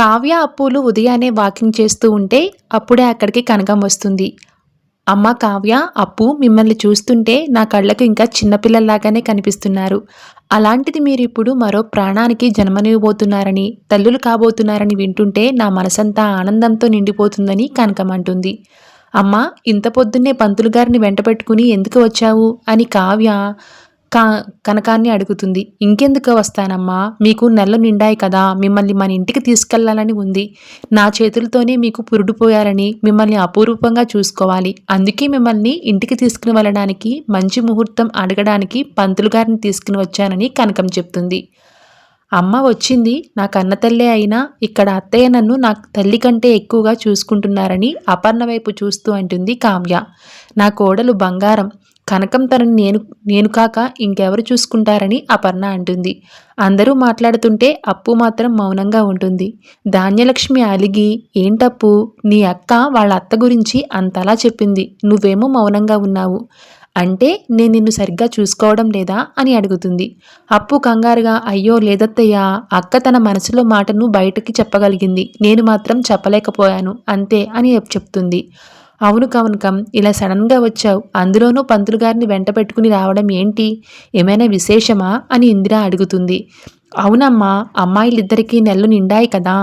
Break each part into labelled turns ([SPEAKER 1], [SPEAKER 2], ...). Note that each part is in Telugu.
[SPEAKER 1] కావ్య అప్పులు ఉదయాన్నే వాకింగ్ చేస్తూ ఉంటే అప్పుడే అక్కడికి కనకం వస్తుంది. అమ్మ కావ్య అప్పు మిమ్మల్ని చూస్తుంటే నా కళ్ళకు ఇంకా చిన్నపిల్లల్లాగానే కనిపిస్తున్నారు. అలాంటిది మీరు ఇప్పుడు మరో ప్రాణానికి జన్మనివ్వబోతున్నారని తల్లులు కాబోతున్నారని వింటుంటే నా మనసంతా ఆనందంతో నిండిపోతుందని కనకం అంటుంది. అమ్మ ఇంత పొద్దున్నే పంతులు గారిని వెంట పెట్టుకుని ఎందుకు వచ్చావు? అని కావ్య కా కనకాన్ని అడుగుతుంది. ఇంకెందుకు వస్తానమ్మా? మీకు నెలలు నిండాయి కదా. మిమ్మల్ని మన ఇంటికి తీసుకెళ్ళాలని ఉంది. నా చేతులతోనే మీకు పురుడుపోయారని మిమ్మల్ని అపూర్వంగా చూసుకోవాలి. అందుకే మిమ్మల్ని ఇంటికి తీసుకుని వెళ్ళడానికి మంచి ముహూర్తం అడగడానికి పంతులు గారిని తీసుకుని వచ్చానని కనకం చెప్తుంది. అమ్మ వచ్చింది. నా కన్నతల్లే అయినా ఇక్కడ అత్తయ్య నన్ను నా తల్లి కంటే ఎక్కువగా చూసుకుంటున్నారని అపర్ణ వైపు చూస్తూ అంటుంది కావ్య. నా కోడలు బంగారం. కనకం తనని నేను నేను కాక ఇంకెవరు చూసుకుంటారని అపర్ణ అంటుంది. అందరూ మాట్లాడుతుంటే అప్పు మాత్రం మౌనంగా ఉంటుంది. ధాన్యలక్ష్మి అలిగి ఏంటప్పు? నీ అక్క వాళ్ళ అత్త గురించి అంతలా చెప్పింది. నువ్వేమో మౌనంగా ఉన్నావు. అంటే నేను నిన్ను సరిగ్గా చూసుకోవడం లేదా? అని అడుగుతుంది. అప్పు కంగారుగా అయ్యో లేదత్తయ్యా అక్క తన మనసులో మాటను బయటకి చెప్పగలిగింది. నేను మాత్రం చెప్పలేకపోయాను. అంతే అని చెప్తుంది. అవును కవనకం ఇలా సడన్గా వచ్చావు. అందులోనూ పంతులు గారిని వెంట పెట్టుకుని రావడం ఏంటి? ఏమైనా విశేషమా? అని ఇందిర అడుగుతుంది. అవునమ్మా అమ్మాయిలిద్దరికీ నెలలు నిండాయి కదా.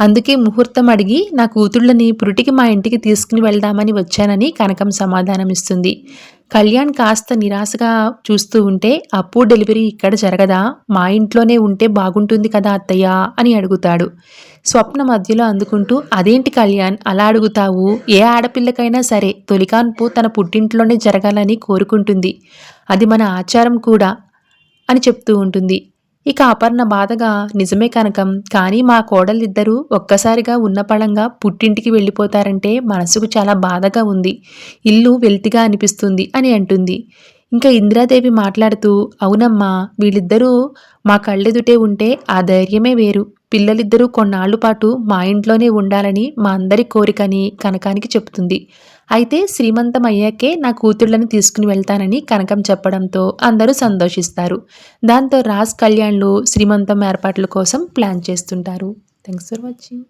[SPEAKER 1] అందుకే ముహూర్తం అడిగి నా కూతుళ్ళని పురుటికి మా ఇంటికి తీసుకుని వెళ్దామని వచ్చానని కనకం సమాధానమిస్తుంది కళ్యాణ్ కాస్త నిరాశగా చూస్తూ ఉంటే అప్పు డెలివరీ ఇక్కడ జరగదా? మా ఇంట్లోనే ఉంటే బాగుంటుంది కదా అత్తయ్య? అని అడుగుతాడు. స్వప్న మధ్యలో అందుకుంటూ అదేంటి కళ్యాణ్ అలా అడుగుతావు? ఏ ఆడపిల్లకైనా సరే తొలికాన్పు తన పుట్టింట్లోనే జరగాలని కోరుకుంటుంది. అది మన ఆచారం కూడా అని చెప్తూ ఉంటుంది. ఇక అపర్ణ బాధగా నిజమే కనకం కానీ మా కోడలిద్దరూ ఒక్కసారిగా ఉన్నపళంగా పుట్టింటికి వెళ్ళిపోతారంటే మనసుకు చాలా బాధగా ఉంది. ఇల్లు వెల్తిగా అనిపిస్తుంది అని అంటుంది. ఇంకా ఇందిరాదేవి మాట్లాడుతూ అవునమ్మా వీళ్ళిద్దరూ మా కళ్ళెదుటే ఉంటే ఆ ధైర్యమే వేరు. పిల్లలిద్దరూ కొన్నాళ్ళ పాటు మా ఇంట్లోనే ఉండాలని మా అందరి కోరికని కనకానికి చెప్తుంది అయితే శ్రీమంతం అయ్యాకే నా కూతుళ్ళని తీసుకుని వెళ్తానని కనకం చెప్పడంతో అందరూ సంతోషిస్తారు. దాంతో రాజ్ కళ్యాణ్లు శ్రీమంతం ఏర్పాట్ల కోసం ప్లాన్ చేస్తుంటారు. Thanks for watching.